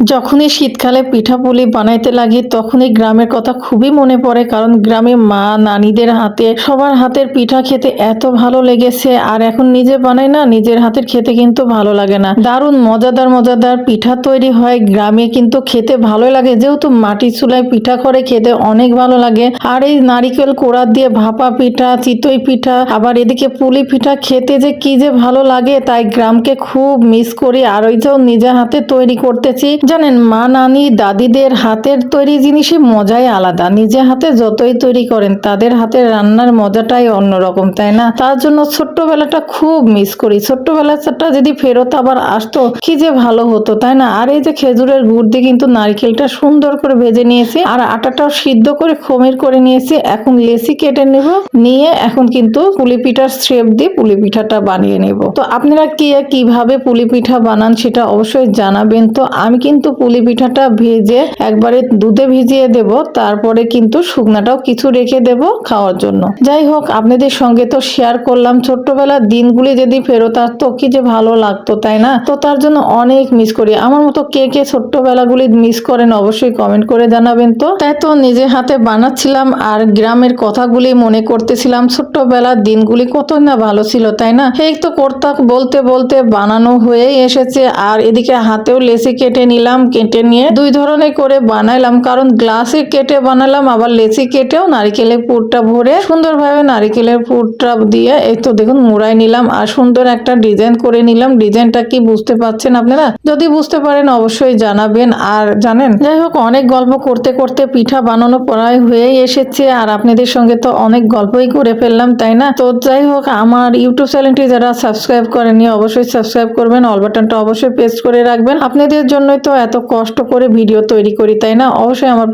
যখনই শীতকালে পিঠাপুলি বানাইতে লাগি, তখনই গ্রামের কথা খুবই মনে পড়ে, কারণ গ্রামে মা, নানিদের হাতে, সবার হাতের পিঠা খেতে এত ভালো লেগেছে, আর এখন নিজে বানাই না, নিজের হাতের খেতে কিন্তু ভালো লাগে না। দারুণ মজাদার মজাদার পিঠা তৈরি হয়, গ্রামে কিন্তু খেতে ভালো লাগে, যেহেতু মাটি চুলায় পিঠা করে খেতে অনেক ভালো লাগে। আর এই নারিকেল কোড়া দিয়ে ভাপা পিঠা, চিতই পিঠা, আবার এদিকে পুলি পিঠা খেতে যে কি যে ভালো লাগে, তাই গ্রামকে খুব মিস করি, আর ওই যে নিজের হাতে তৈরি করতেছি। জানেন, মা, নানি, দাদিদের হাতের তৈরি জিনিসই মজাই আলাদা। নিজে হাতে যতই তৈরি করেন, তাদের হাতের রান্নার মজাটাই অন্যরকম, তাই না? তার জন্য ছোট্টবেলাটা খুব মিস করি। ছোট্টবেলাটা যদি ফেরত আবার আসতো, কি যে ভালো হতো, তাই না? আর এই যে খেজুরের গুড় দিয়ে কিন্তু নারকেলটা সুন্দর করে ভেজে নিয়েছি, আর আটাটাও সিদ্ধ করে, খমির করে নিয়েছি, এখন লেসি কেটে নেব, নিয়ে এখন কিন্তু পুলি পিঠার শেপ দিয়ে পুলি পিঠাটা বানিয়ে নেব। তো আপনারা কি কীভাবে পুলি পিঠা বানান সেটা অবশ্যই জানাবেন। তো আমি কিন্তু পুলি পিঠাটা ভেজে একবারে দুধে ভিজিয়ে দেব, তারপরে কিন্তু শুকনাটাও কিছু রেখে দেব খাওয়ার জন্য। যাই হোক, আপনাদের সঙ্গে তো শেয়ার করলাম, ছোট্টবেলার দিনগুলি যদি ফেরত আসতো, কি যে ভালো লাগতো, তাই না? তো তার জন্য অনেক মিস করি। আমার মতো কে কে ছোট্টবেলাগুলি মিস করেন, অবশ্যই কমেন্ট করে জানাবেন তো। তাই তো নিজে হাতে বানাচ্ছিলাম আর গ্রামের কথাগুলি মনে করতেছিলাম, ছোট্টবেলার দিনগুলি কত না ভালো ছিল, তাই না? এই তো করতাম বলতে বলতে বানানো হয়েই এসেছে, আর এদিকে হাতেও লেসি কেটে নিলাম। কেটে নিয়ে দুই ধরনের করে বানাইলাম। কারণ গ্লাসে কেটে বানালাম, আবার লেসি কেটেও নারিকেলের পুরটা ভরে সুন্দরভাবে নারিকেলের পুরটা দিয়ে এই তো দেখুন মুড়াই নিলাম আর সুন্দর একটা ডিজাইন করে নিলাম। ডিজাইনটা কি বুঝতে পারছেন আপনারা? যদি বুঝতে পারেন অবশ্যই জানাবেন। আর জানেন, যাই হোক, অনেক গল্প করতে করতে পিঠা বানানো প্রায় হয়েই এসেছে আর আপনাদের সঙ্গে তো অনেক গল্পই করে ফেললাম, তাই না? তো যাই হোক, আমার ইউটিউব চ্যানেলটি যারা সাবস্ক্রাইব করেনি অবশ্যই সাবস্ক্রাইব করবেন। অল বাটনটা অবশ্যই প্রেস করে রাখবেন। আপনাদের জন্যই তো এত কষ্ট করে ভিডিও তৈরি করি, তাই না? অবশ্যই আমার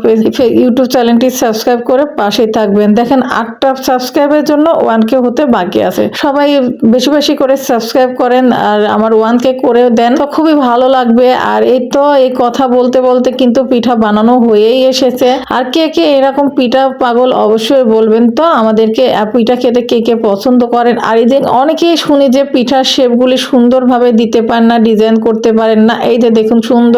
ইউটিউব চ্যানেলটি সাবস্ক্রাইব করে পাশেই থাকবেন। দেখেন, আটটা সাবস্ক্রাইবের জন্য ওয়ান কে হতে বাকি আছে। সবাই বেশি বেশি করে সাবস্ক্রাইব করেন আর আমার ওয়ান কে করে দেন। তো খুবই ভালো লাগবে। আর এই তো এই কথা বলতে বলতে কিন্তু পিঠা বানানো হয়েই এসেছে। আর কে কে এরকম পিঠা পাগল অবশ্যই বলবেন তো। আমাদেরকে পিঠা খেতে কে কে পছন্দ করেন? আর এই যে অনেকেই শুনি যে পিঠার শেপগুলি সুন্দরভাবে দিতে পারেন না ডিজাইন করতে পারেন না। এই যে দেখুন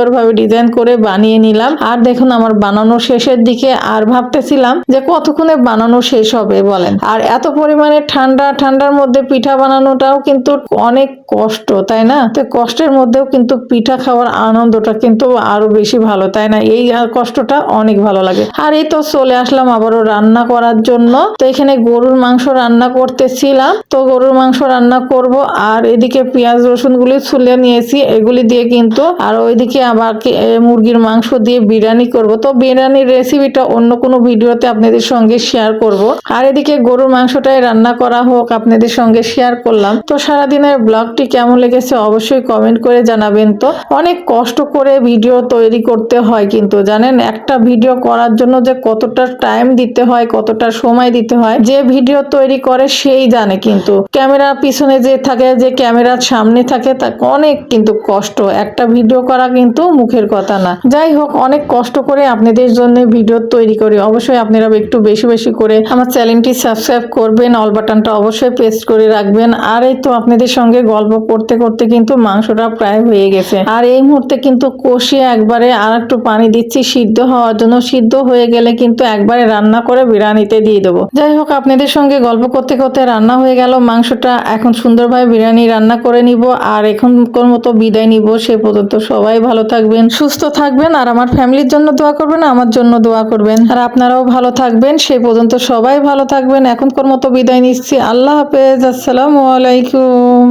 সুন্দরভাবে ডিজাইন করে বানিয়ে নিলাম। আর দেখুন, আমার বানানো শেষের দিকে আর ভাবতেছিলাম যে কতক্ষণে বানানো শেষ হবে বলেন। আর এত পরিমাণে ঠান্ডা, ঠান্ডার মধ্যে পিঠা বানানোটাও কিন্তু অনেক কষ্ট, তাই না? তো কষ্টের মধ্যেও কিন্তু পিঠা খাওয়ার আনন্দটা কিন্তু আরও বেশি ভালো, তাই না? এই কষ্টটা অনেক ভালো লাগে। আর এই তো চলে আসলাম আবারও রান্না করার জন্য। তো এখানে গরুর মাংস রান্না করতেছিলাম। তো গরুর মাংস রান্না করব। আর এদিকে পেঁয়াজ রসুন গুলি ছুলে নিয়েছি। এগুলি দিয়ে কিন্তু আর ওইদিকে আবার কি- এ, মুরগির মাংস দিয়ে বিরিয়ানি করব। তো বিরিয়ানির রেসিপিটা অন্য কোনো ভিডিওতে আপনাদের সঙ্গে শেয়ার করব। আর এদিকে গরুর মাংসটাই রান্না করা হোক আপনাদের সঙ্গে শেয়ার করলাম। তো সারাদিনের ব্লগটি কেমন লেগেছে অবশ্যই কমেন্ট করে জানাবেন। তো অনেক কষ্ট করে ভিডিও তৈরি করতে হয় কিন্তু জানেন? একটা ভিডিও করার জন্য যে কতটা টাইম দিতে হয় কতটা সময় দিতে হয় যে ভিডিও তৈরি করে সেই জানে কিন্তু। ক্যামেরার পিছনে যে থাকে যে ক্যামেরার সামনে থাকে তা অনেক কিন্তু কষ্ট। একটা ভিডিও করা কিন্তু মুখের কথা না। যাই হোক, অনেক কষ্ট করে আপনাদের জন্য ভিডিও তৈরি করি। অবশ্যই আপনারা একটু বেশি বেশি করে আমার চ্যানেলটি সাবস্ক্রাইব করবেন, অল বাটনটা অবশ্যই পেস্ট করে রাখবেন। আর এই তো আপনাদের সঙ্গে গল্প করতে করতে কিন্তু মাংসটা প্রায় হয়ে গেছে। আর এই মুহূর্তে কিন্তু কষিয়ে একবারে আর একটু পানি দিচ্ছি। সিদ্ধ হওয়ার জন্য সিদ্ধ হয়ে গেলে কিন্তু একবারে রান্না করে বিরিয়ানিতে দিয়ে দেবো। যাই হোক, আপনাদের সঙ্গে গল্প করতে করতে রান্না হয়ে গেল। মাংসটা এখন সুন্দরভাবে বিরিয়ানি রান্না করে নিব। আর এখন কোন মতো বিদায় নিব। সে পর্যন্ত সবাই ভালো থাকবেন, সুস্থ থাকবেন আর আমার ফ্যামিলির জন্য দোয়া করবেন, আমার জন্য দোয়া করবেন। আর আপনারাও ভালো থাকবেন সেই পর্যন্ত সবাই ভালো থাকবেন। এখনকার মতো বিদায় নিচ্ছি। আল্লাহ হাফেজ, আসসালামু আলাইকুম।